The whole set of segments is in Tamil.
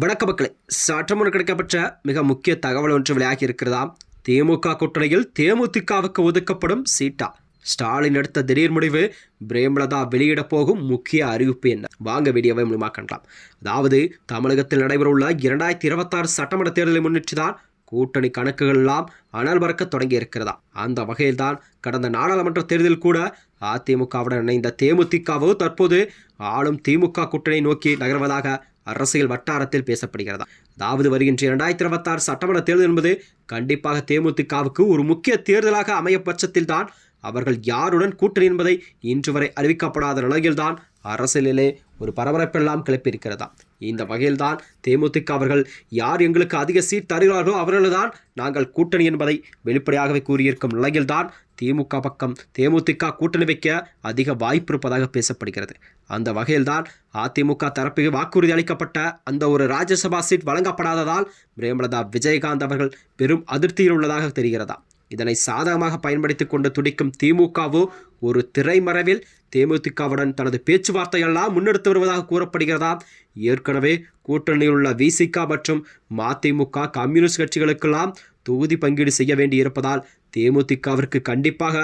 வணக்க மக்களே சற்றமுன் கிடைக்கப்பட்ட மிக முக்கிய தகவல் ஒன்று விளையாகி இருக்கிறதாம் திமுக கூட்டணியில் தேமுதிகவுக்கு ஒதுக்கப்படும் சீட்டா. ஸ்டாலின் எடுத்த திடீர் முடிவு பிரேமலதா வெளியிட போகும் முக்கிய அறிவிப்பு என்ன? வாங்க வீடியோவை மூலமாக கண்டலாம். அதாவது தமிழகத்தில் நடைபெறவுள்ள இரண்டாயிரத்தி இருபத்தாறு சட்டமன்ற தேர்தலை முன்னிட்டு தான் கூட்டணி கணக்குகள் எல்லாம் அனல் பறக்க தொடங்கி இருக்கிறதா அந்த வகையில்தான் கடந்த நாடாளுமன்ற தேர்தலில் கூட அதிமுகவுடன் இணைந்த தேமுதிகவோ தற்போது ஆளும் திமுக கூட்டணி நோக்கி நகர்வதாக அரசியல் வட்டாரத்தில் பேசப்படுகிறதா? அதாவது வருகின்ற இரண்டாயிரத்தி இருபத்தாறு சட்டமன்ற தேர்தல் என்பது கண்டிப்பாக தேமுதிகவுக்கு ஒரு முக்கிய தேர்தலாக அமைய பட்சத்தில்தான் அவர்கள் யாருடன் கூட்டணி என்பதை இன்று வரை அறிவிக்கப்படாத நிலையில்தான் அரசியலிலே ஒரு பரபரப்பெல்லாம் கிளப்பியிருக்கிறதா? இந்த வகையில்தான் தேமுதிக அவர்கள் யார் எங்களுக்கு அதிக சீட் தருகிறார்களோ அவர்கள்தான் நாங்கள் கூட்டணி என்பதை வெளிப்படையாகவே கூறியிருக்கும் நிலையில்தான் திமுக பக்கம் தேமுதிக கூட்டணி வைக்க அதிக வாய்ப்பு இருப்பதாக பேசப்படுகிறது. அந்த வகையில்தான் அதிமுக தரப்புக்கு வாக்குறுதி அளிக்கப்பட்ட அந்த ஒரு ராஜ்யசபா சீட் வழங்கப்படாததால் பிரேமலதா விஜயகாந்த் அவர்கள் பெரும் அதிருப்தியில் உள்ளதாக தெரிகிறதா? இதனை சாதகமாக பயன்படுத்தி கொண்டு துடிக்கும் திமுகவோ ஒரு திரைமறைவில் தேமுதிகவுடன் தனது பேச்சுவார்த்தையெல்லாம் முன்னெடுத்து வருவதாக கூறப்படுகிறதா? ஏற்கனவே கூட்டணியில் உள்ள விசிக மற்றும் மதிமுக கம்யூனிஸ்ட் கட்சிகளுக்கெல்லாம் தொகுதி பங்கீடு செய்ய வேண்டியிருப்பதால் தேமுதிகவிற்கு கண்டிப்பாக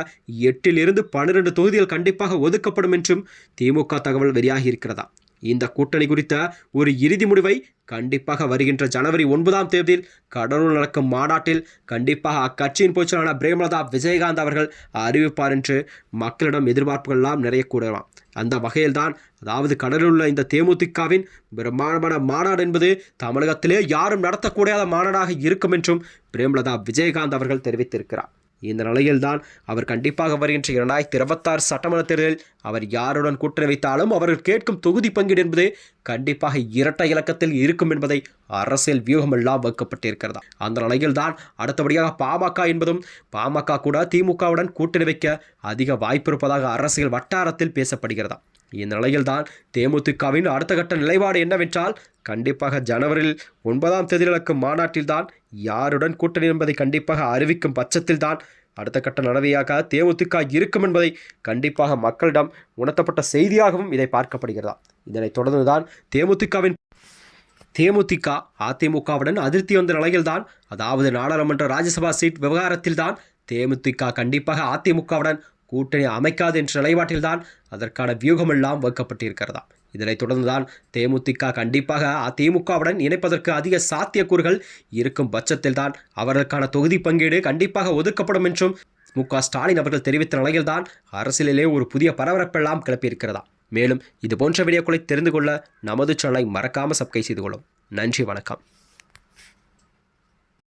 எட்டிலிருந்து பன்னிரண்டு தொகுதிகள் கண்டிப்பாக ஒதுக்கப்படும் என்றும் திமுக தகவல் வெளியாகி இருக்கிறதா இந்த கூட்டணி குறித்த ஒரு இறுதி முடிவை கண்டிப்பாக வருகின்ற ஜனவரி ஒன்பதாம் தேதியில் கடலூர் நடக்கும் மாநாட்டில் கண்டிப்பாக அக்கட்சியின் பொதுச்செயலான பிரேமலதா விஜயகாந்த் அவர்கள் அறிவிப்பார் என்று மக்களிடம் எதிர்பார்ப்புகள்லாம் நிறைய கூடலாம் அந்த வகையில்தான் அதாவது கடலில் உள்ள இந்த தேமுதிகவின் பிரம்மாண்டமான மாநாடு என்பது தமிழகத்திலே யாரும் நடத்தக்கூடாத மாநாடாக இருக்கும் என்றும் பிரேமலதா விஜயகாந்த் அவர்கள் தெரிவித்திருக்கிறார். இந்த நிலையில்தான் அவர் கண்டிப்பாக வருகின்ற இரண்டாயிரத்தி இருபத்தாறு சட்டமன்ற தேர்தலில் அவர் யாருடன் கூட்டணி வைத்தாலும் அவர்கள் கேட்கும் தொகுதி பங்கீடு என்பது கண்டிப்பாக இரட்டை இலக்கத்தில் இருக்கும் என்பதை அரசியல் வியூகமெல்லாம் வகுக்கப்பட்டிருக்கிறதா? அந்த நிலையில்தான் அடுத்தபடியாக பாமக என்பதும் பாமக கூட திமுகவுடன் கூட்டணி வைக்க அதிக வாய்ப்பு இருப்பதாக அரசியல் வட்டாரத்தில் பேசப்படுகிறதா? இந்த நிலையில்தான் தேமுதிகவின் அடுத்த கட்ட நிலைப்பாடு என்னவென்றால் கண்டிப்பாக ஜனவரியில் ஒன்பதாம் தேதி நடக்கும் மாநாட்டில்தான் யாருடன் கூட்டணி என்பதை கண்டிப்பாக அறிவிக்கும் பட்சத்தில்தான் அடுத்த கட்ட நடவடிக்கையாக தேமுதிக இருக்கும் என்பதை கண்டிப்பாக மக்களிடம் உணர்த்தப்பட்ட செய்தியாகவும் இதை பார்க்கப்படுகிறதா. இதனைத் தொடர்ந்துதான் தேமுதிகவின் தேமுதிக அதிமுகவுடன் அதிருப்தி வந்த நிலையில்தான் அதாவது நாடாளுமன்ற ராஜ்யசபா சீட் விவகாரத்தில்தான் தேமுதிக கண்டிப்பாக அதிமுகவுடன் கூட்டணி அமைக்காது என்ற நிலைப்பாட்டில்தான் அதற்கான வியூகமெல்லாம் வகுக்கப்பட்டிருக்கிறதா இதனைத் தொடர்ந்துதான் தேமுதிக கண்டிப்பாக அதிமுகவுடன் இணைப்பதற்கு அதிக சாத்தியக்கூறுகள் இருக்கும் பட்சத்தில்தான் அவர்களுக்கான தொகுதி பங்கீடு கண்டிப்பாக ஒதுக்கப்படும் என்றும் மு. ஸ்டாலின் அவர்கள் தெரிவித்த நிலையில்தான் அரசியலிலே ஒரு புதிய பரபரப்பெல்லாம் கிளப்பியிருக்கிறதா மேலும் இது போன்ற வீடியோக்களை தெரிந்து கொள்ள நமது சேனலை மறக்காமல் சப்ஸ்கிரைப் செய்து கொள்ளும். நன்றி வணக்கம்.